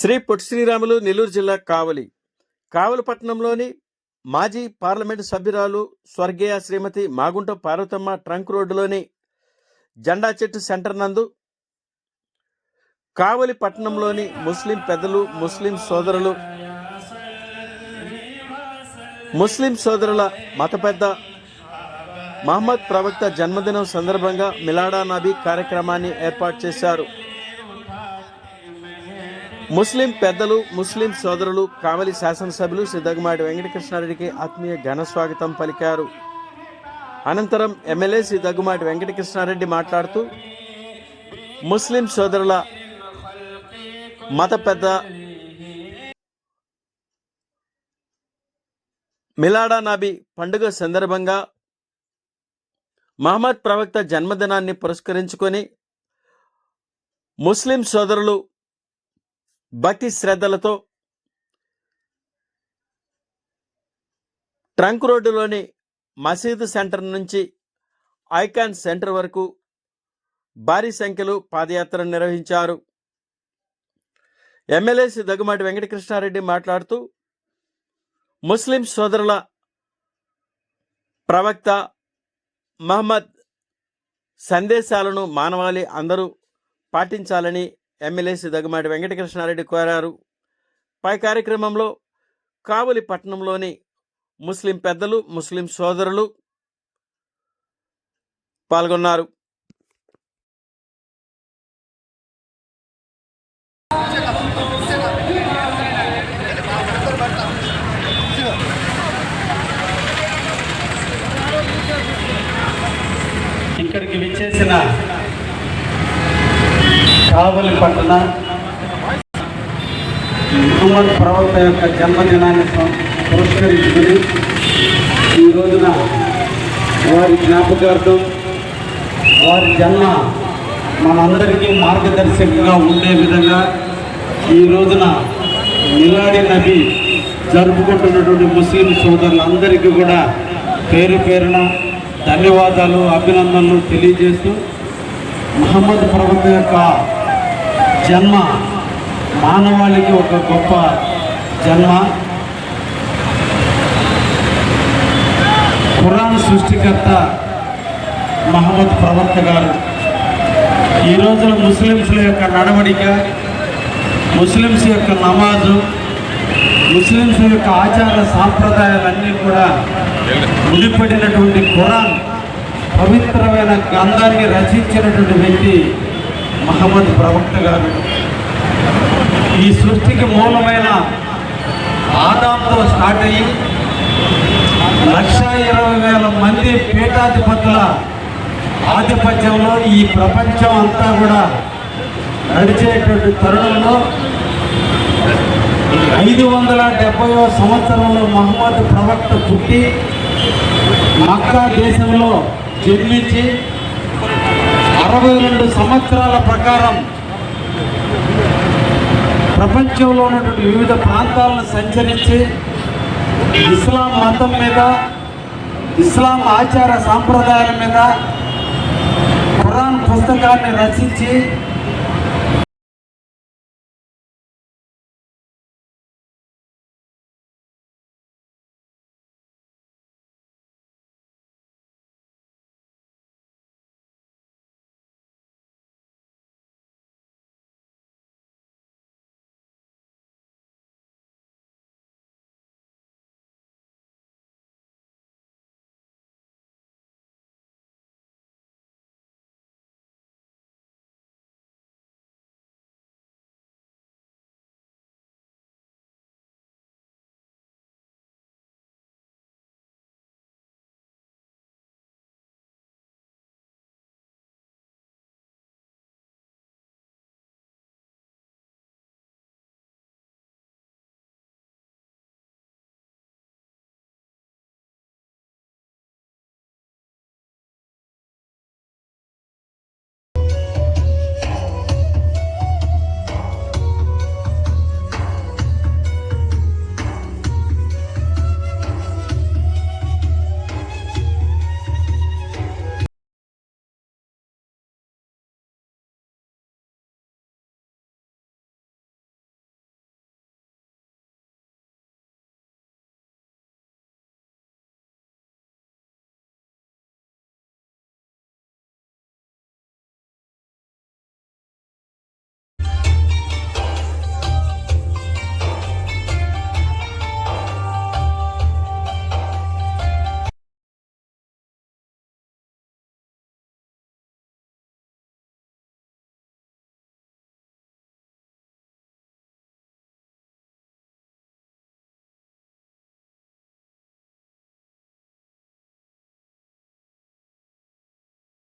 శ్రీ పొట్టి శ్రీరాములు నెల్లూరు జిల్లా కావలి. కావలి పట్టణంలోని మాజీ పార్లమెంటు సభ్యురాలు స్వర్గీయ శ్రీమతి మాగుంట పార్వతమ్మ ట్రంక్ రోడ్డులోని జెండా చెట్టు సెంటర్ నందు కావలి పట్టణంలోని ముస్లిం పెద్దలు ముస్లిం సోదరులు ముస్లిం సోదరుల మత పెద్ద మహమ్మద్ ప్రవక్త జన్మదినం సందర్భంగా మిలాడా నబీ కార్యక్రమాన్ని ఏర్పాటు చేశారు. ముస్లిం పెద్దలు ముస్లిం సోదరులు కావలి శాసనసభ్యులు శ్రీ దగ్గుమాటి వెంకటకృష్ణారెడ్డికి ఆత్మీయ ఘన స్వాగతం పలికారు. అనంతరం ఎమ్మెల్యే శ్రీ వెంకటకృష్ణారెడ్డి మాట్లాడుతూ ముస్లిం సోదరుల మత పెద్ద మిలాడా నాబి పండుగ సందర్భంగా మహమ్మద్ ప్రవక్త జన్మదినాన్ని పురస్కరించుకొని ముస్లిం సోదరులు భక్తి శ్రద్ధలతో ట్రంక్ రోడ్డులోని మసీదు సెంటర్ నుంచి ఐకాన్ సెంటర్ వరకు భారీ సంఖ్యలో పాదయాత్ర నిర్వహించారు. ఎమ్మెల్యేసి దగ్గుమాటి వెంకటకృష్ణారెడ్డి మాట్లాడుతూ ముస్లిం సోదరుల ప్రవక్త మహమ్మద్ సందేశాలను మానవాళి అందరూ పాటించాలని ఎమ్మెల్యే దగ్గమాటి దగ్గుమాటి వెంకటకృష్ణారెడ్డి కోరారు. పై కార్యక్రమంలో కావలి పట్టణంలోని ముస్లిం పెద్దలు ముస్లిం సోదరులు పాల్గొన్నారు. ఇక్కడికి విచ్చేసిన కావలి పట్టణ ముహమ్మద్ ప్రవక్త యొక్క జన్మదినాన్ని పురస్కరించుకుని ఈ రోజున వారి జ్ఞాపకార్థం వారి జన్మ మనందరికీ మార్గదర్శకంగా ఉండే విధంగా ఈ రోజున మిలాడి నబీ జరుపుకుంటున్నటువంటి ముస్లిం సోదరులందరికీ కూడా పేరు పేరున ధన్యవాదాలు అభినందనలు తెలియజేస్తూ మహమ్మద్ ప్రభుత్వ యొక్క జన్మ మానవాళికి ఒక గొప్ప జన్మ. ఖురాన్ సృష్టికర్త మహమ్మద్ ప్రవక్త గారు. ఈ రోజున ముస్లింస్ల యొక్క నడవడిక ముస్లింస్ యొక్క నమాజు ముస్లింస్ యొక్క ఆచార సాంప్రదాయాలన్నీ కూడా ముడిపడినటువంటి ఖురాన్ పవిత్రమైన గ్రంథాన్ని రచించినటువంటి వ్యక్తి మహమ్మద్ ప్రవక్త గారు. ఈ సృష్టికి మూలమైన ఆదాంతో స్టార్ట్ అయ్యి లక్ష ఇరవై వేల మంది పీఠాధిపతుల ఆధిపత్యంలో ఈ ప్రపంచం అంతా కూడా నడిచేటువంటి తరుణంలో ఐదు వందల డెబ్బయో సంవత్సరంలో మహమ్మద్ ప్రవక్త పుట్టి మక్కా దేశంలో జన్మించి అరవై రెండు సంవత్సరాల ప్రకారం ప్రపంచంలో ఉన్నటువంటి వివిధ ప్రాంతాలను సంచరించి ఇస్లాం మతం మీద ఇస్లాం ఆచార సాంప్రదాయాల మీద ఖురాన్ పుస్తకాన్ని రచించి